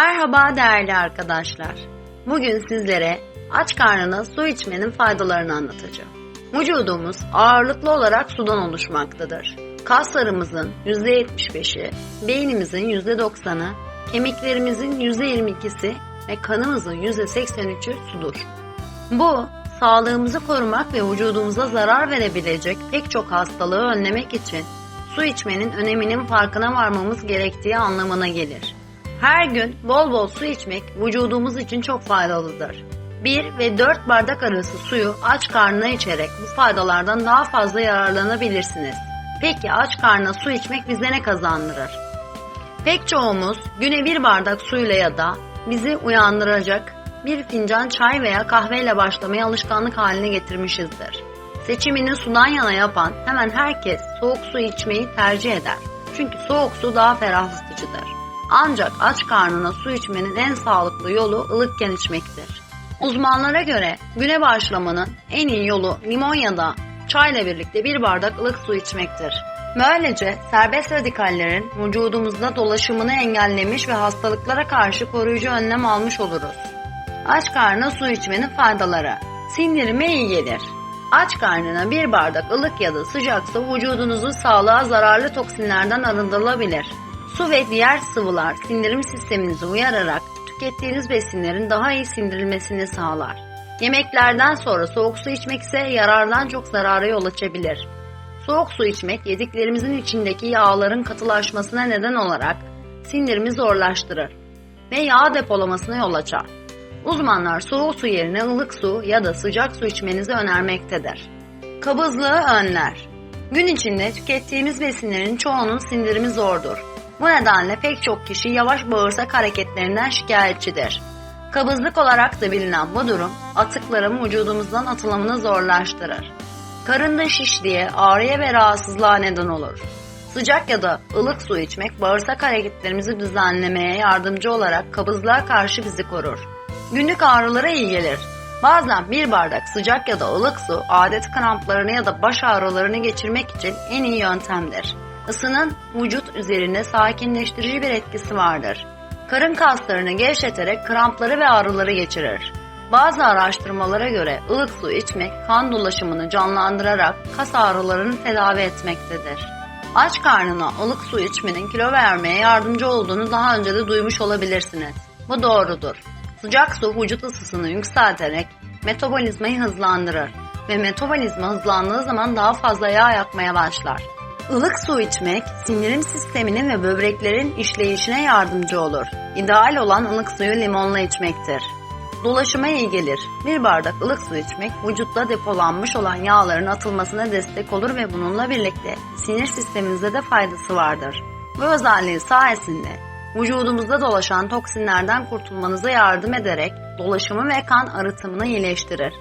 Merhaba değerli arkadaşlar. Bugün sizlere aç karnına su içmenin faydalarını anlatacağım. Vücudumuz ağırlıklı olarak sudan oluşmaktadır. Kaslarımızın %75'i, beynimizin %90'ı, kemiklerimizin %22'si ve kanımızın %83'ü sudur. Bu, sağlığımızı korumak ve vücudumuza zarar verebilecek pek çok hastalığı önlemek için su içmenin öneminin farkına varmamız gerektiği anlamına gelir. Her gün bol bol su içmek vücudumuz için çok faydalıdır. 1 ve 4 bardak arası suyu aç karnına içerek bu faydalardan daha fazla yararlanabilirsiniz. Peki aç karnına su içmek bize ne kazandırır? Pek çoğumuz güne bir bardak suyla ya da bizi uyandıracak bir fincan çay veya kahveyle başlamayı alışkanlık haline getirmişizdir. Seçimini sudan yana yapan hemen herkes soğuk su içmeyi tercih eder. Çünkü soğuk su daha ferahlatıcıdır. Ancak aç karnına su içmenin en sağlıklı yolu ılıkken içmektir. Uzmanlara göre güne başlamanın en iyi yolu limon ya da çayla birlikte bir bardak ılık su içmektir. Böylece serbest radikallerin vücudumuzda dolaşımını engellemiş ve hastalıklara karşı koruyucu önlem almış oluruz. Aç karnına su içmenin faydaları. Sindirime iyi gelir. Aç karnına bir bardak ılık ya da sıcak su vücudunuzun sağlığa zararlı toksinlerden arındırılabilir. Su ve diğer sıvılar sindirim sisteminizi uyararak tükettiğiniz besinlerin daha iyi sindirilmesini sağlar. Yemeklerden sonra soğuk su içmek ise yarardan çok zarara yol açabilir. Soğuk su içmek yediklerimizin içindeki yağların katılaşmasına neden olarak sindirimi zorlaştırır ve yağ depolamasına yol açar. Uzmanlar soğuk su yerine ılık su ya da sıcak su içmenizi önermektedir. Kabızlığı önler. Gün içinde tükettiğimiz besinlerin çoğunun sindirimi zordur. Bu nedenle pek çok kişi yavaş bağırsak hareketlerinden şikayetçidir. Kabızlık olarak da bilinen bu durum atıkların vücudumuzdan atılımını zorlaştırır. Karında şişliğe, ağrıya ve rahatsızlığa neden olur. Sıcak ya da ılık su içmek bağırsak hareketlerimizi düzenlemeye yardımcı olarak kabızlığa karşı bizi korur. Günlük ağrılara iyi gelir. Bazen bir bardak sıcak ya da ılık su adet kramplarını ya da baş ağrılarını geçirmek için en iyi yöntemdir. Isının vücut üzerinde sakinleştirici bir etkisi vardır. Karın kaslarını gevşeterek krampları ve ağrıları geçirir. Bazı araştırmalara göre ılık su içmek kan dolaşımını canlandırarak kas ağrılarını tedavi etmektedir. Aç karnına ılık su içmenin kilo vermeye yardımcı olduğunu daha önce de duymuş olabilirsiniz. Bu doğrudur. Sıcak su vücut ısısını yükselterek metabolizmayı hızlandırır ve metabolizma hızlandığı zaman daha fazla yağ yakmaya başlar. Ilık su içmek sindirim sisteminin ve böbreklerin işleyişine yardımcı olur. İdeal olan ılık suyu limonla içmektir. Dolaşıma iyi gelir. Bir bardak ılık su içmek vücutta depolanmış olan yağların atılmasına destek olur ve bununla birlikte sinir sistemimizde de faydası vardır. Bu özelliği sayesinde vücudumuzda dolaşan toksinlerden kurtulmanıza yardım ederek dolaşımı ve kan arıtımını iyileştirir.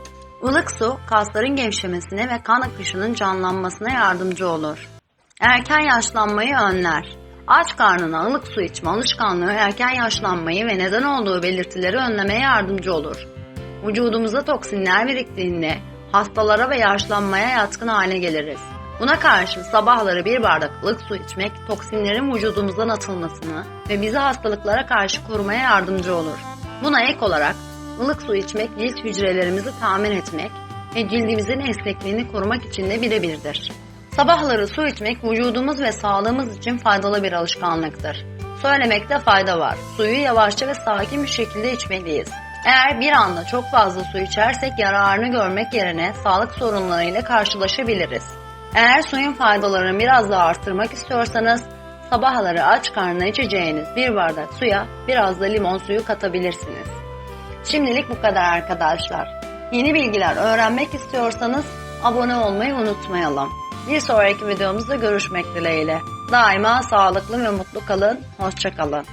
Ilık su kasların gevşemesine ve kan akışının canlanmasına yardımcı olur. Erken yaşlanmayı önler. Aç karnına ılık su içme alışkanlığı erken yaşlanmayı ve neden olduğu belirtileri önlemeye yardımcı olur. Vücudumuza toksinler biriktiğinde hastalara ve yaşlanmaya yatkın hale geliriz. Buna karşın sabahları bir bardak ılık su içmek toksinlerin vücudumuzdan atılmasını ve bizi hastalıklara karşı korumaya yardımcı olur. Buna ek olarak ılık su içmek cilt hücrelerimizi tamir etmek ve cildimizin esnekliğini korumak için de birebirdir. Sabahları su içmek vücudumuz ve sağlığımız için faydalı bir alışkanlıktır. Söylemekte fayda var. Suyu yavaşça ve sakin bir şekilde içmeliyiz. Eğer bir anda çok fazla su içersek yararını görmek yerine sağlık sorunlarıyla karşılaşabiliriz. Eğer suyun faydalarını biraz daha arttırmak istiyorsanız sabahları aç karnına içeceğiniz bir bardak suya biraz da limon suyu katabilirsiniz. Şimdilik bu kadar arkadaşlar. Yeni bilgiler öğrenmek istiyorsanız abone olmayı unutmayalım. Bir sonraki videomuzda görüşmek dileğiyle. Daima sağlıklı ve mutlu kalın. Hoşçakalın.